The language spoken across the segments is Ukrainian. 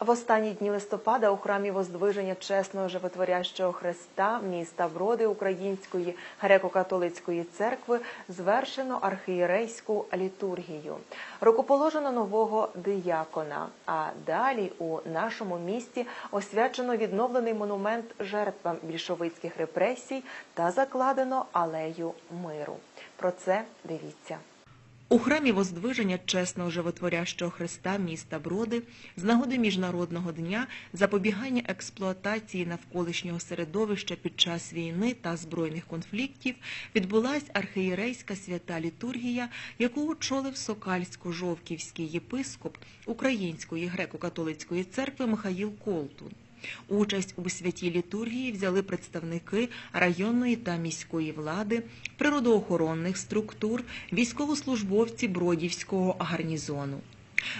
В останні дні листопада у храмі Воздвиження чесного животворящого Христа міста Броди Української греко-католицької церкви звершено архієрейську літургію. Рукоположено нового диякона. А далі у нашому місті освячено відновлений монумент жертвам більшовицьких репресій та закладено алею миру. Про це дивіться. У храмі Воздвиження чесного животворящого Христа міста Броди з нагоди Міжнародного дня запобігання експлуатації навколишнього середовища під час війни та збройних конфліктів відбулась архієрейська свята літургія, яку очолив Сокальсько-Жовківський єпископ Української греко-католицької церкви Михаїл Колтун. Участь у святій літургії взяли представники районної та міської влади, природоохоронних структур, військовослужбовці Бродівського гарнізону.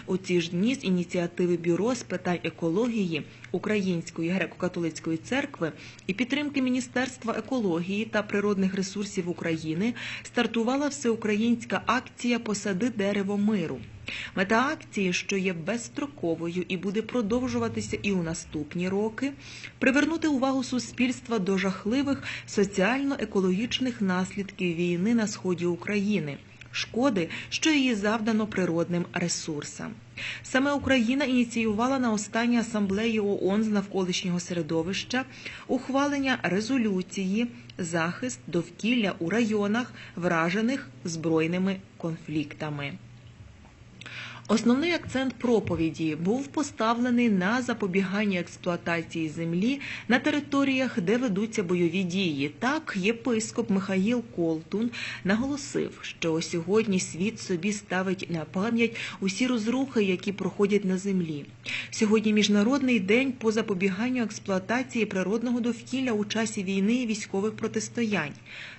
У ці ж дні з ініціативи Бюро з питань екології Української греко-католицької церкви і підтримки Міністерства екології та природних ресурсів України стартувала всеукраїнська акція Посади дерево миру. Мета акції, що є безстроковою і буде продовжуватися і у наступні роки, привернути увагу суспільства до жахливих соціально-екологічних наслідків війни на сході України. Шкоди, що її завдано природним ресурсам. Саме Україна ініціювала на останній асамблеї ООН з навколишнього середовища ухвалення резолюції захист довкілля у районах, вражених збройними конфліктами. Основний акцент проповіді був поставлений на запобігання експлуатації землі на територіях, де ведуться бойові дії. Так, єпископ Михаїл Колтун наголосив, що сьогодні світ собі ставить на пам'ять усі розрухи, які проходять на землі. Сьогодні міжнародний день по запобіганню експлуатації природного довкілля у часі війни і військових протистоянь.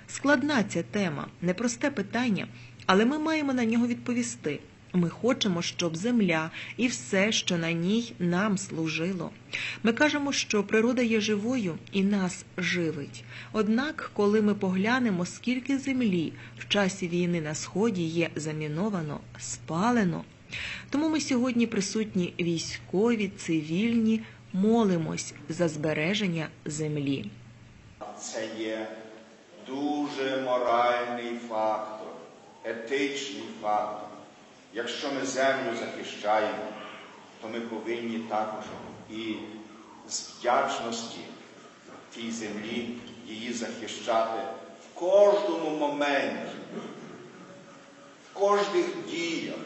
Складна ця тема, непросте питання, але ми маємо на нього відповісти. Ми хочемо, щоб земля і все, що на ній нам служило. Ми кажемо, що природа є живою і нас живить. Однак, коли ми поглянемо, скільки землі в часі війни на сході є заміновано, спалено. Тому ми сьогодні присутні військові, цивільні, молимось за збереження землі. Це є дуже моральний фактор, етичний фактор. Якщо ми землю захищаємо, то ми повинні також і з вдячності тій землі її захищати в кожному моменті, в кожних діях,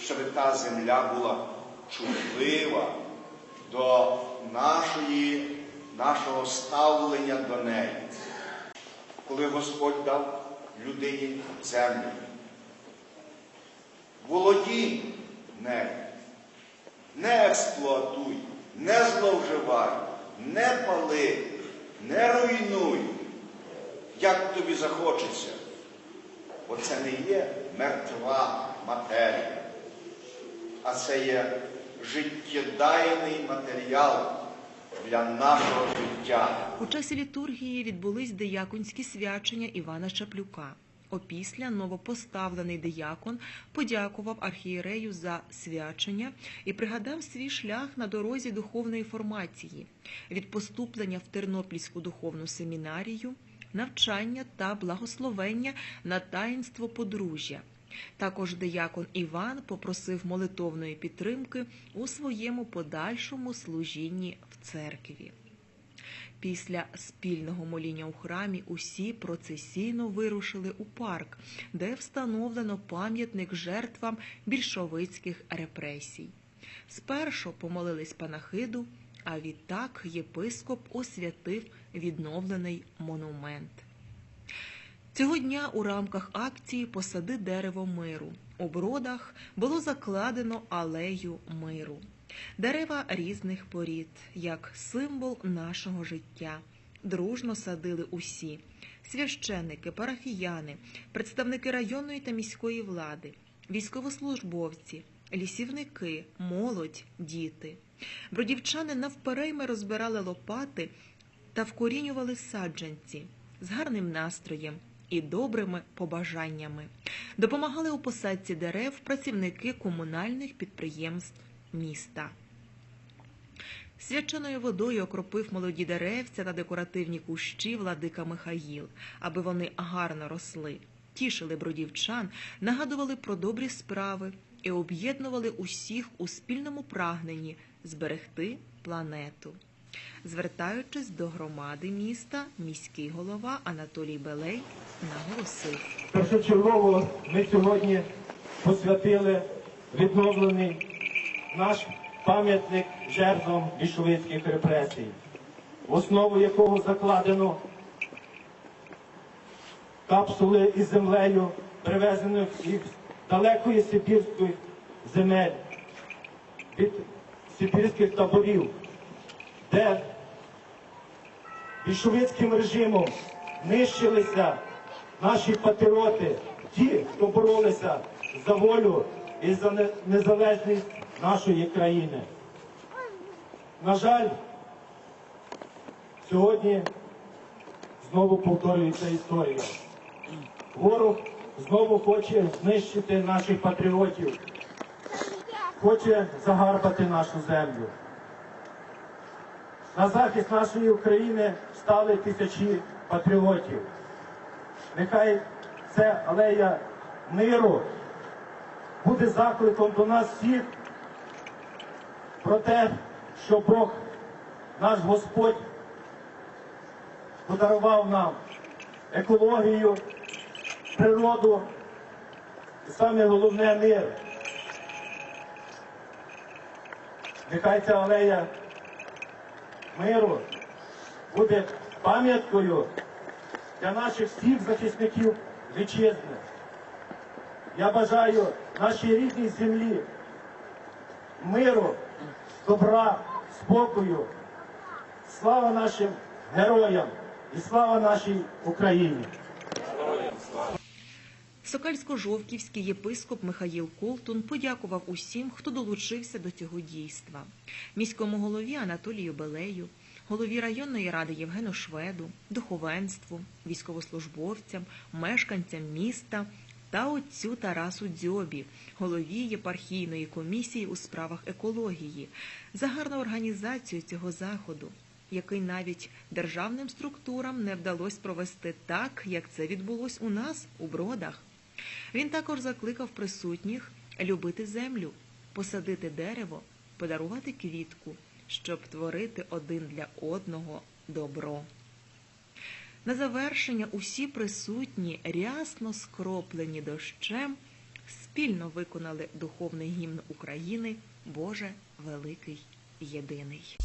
щоб та земля була чутлива до нашої, нашого ставлення до неї. Коли Господь дав людині землю, володій нею, не експлуатуй, не зловживай, не пали, не руйнуй, як тобі захочеться. Бо це не є мертва матерія, а це є життєдайний матеріал для нашого життя. У часі літургії відбулись дияконські свячення Івана Чаплюка. Опісля новопоставлений диякон подякував архієрею за свячення і пригадав свій шлях на дорозі духовної формації від поступлення в Тернопільську духовну семінарію, навчання та благословення на таїнство подружжя. Також диякон Іван попросив молитовної підтримки у своєму подальшому служінні в церкві. Після спільного моління у храмі усі процесійно вирушили у парк, де встановлено пам'ятник жертвам більшовицьких репресій. Спершу помолились панахиду, а відтак єпископ освятив відновлений монумент. Цього дня у рамках акції Посади дерево миру у бродах було закладено алею миру. Дерева різних порід, як символ нашого життя. Дружно садили усі священники, парафіяни, представники районної та міської влади, військовослужбовці, лісівники, молодь, діти. Бродівчани навперейми розбирали лопати та вкорінювали саджанці з гарним настроєм і добрими побажаннями. Допомагали у посадці дерев працівники комунальних підприємств міста. Свяченою водою окропив молоді деревця та декоративні кущі владика Михаїл, аби вони гарно росли, тішили бродівчан, нагадували про добрі справи і об'єднували усіх у спільному прагненні зберегти планету. Звертаючись до громади міста, міський голова Анатолій Белей наголосив. Першочергово ми сьогодні посвятили відновлений наш пам'ятник жертвам більшовицьких репресій, в основу якого закладено капсули із землею, привезених із далекої Сибірської земель, від сибірських таборів, де більшовицьким режимом нищилися наші патріоти, ті, хто боролися за волю і за незалежність нашої країни. На жаль, сьогодні знову повторюється історія. Ворог знову хоче знищити наших патріотів, хоче загарбати нашу землю. На захист нашої України стали тисячі патріотів. Нехай це алея миру буде закликом до нас всіх про те, що Бог, наш Господь, подарував нам екологію, природу і саме головне мир. Нехай ця алея миру буде пам'яткою для наших всіх захисників вітчизни. Я бажаю нашій рідній землі миру, добра, спокою. Слава нашим героям і слава нашій Україні! Сокальсько-Жовківський єпископ Михаїл Колтун подякував усім, хто долучився до цього дійства. Міському голові Анатолію Белею, голові районної ради Євгену Шведу, духовенству, військовослужбовцям, мешканцям міста та отцю Тарасу Дзьобі, голові єпархійної комісії у справах екології, за гарну організацію цього заходу який навіть державним структурам не вдалося провести так, як це відбулось у нас у бродах. Він також закликав присутніх любити землю, посадити дерево, подарувати квітку, щоб творити один для одного добро. На завершення усі присутні, рясно скроплені дощем, спільно виконали духовний гімн України Боже великий єдиний.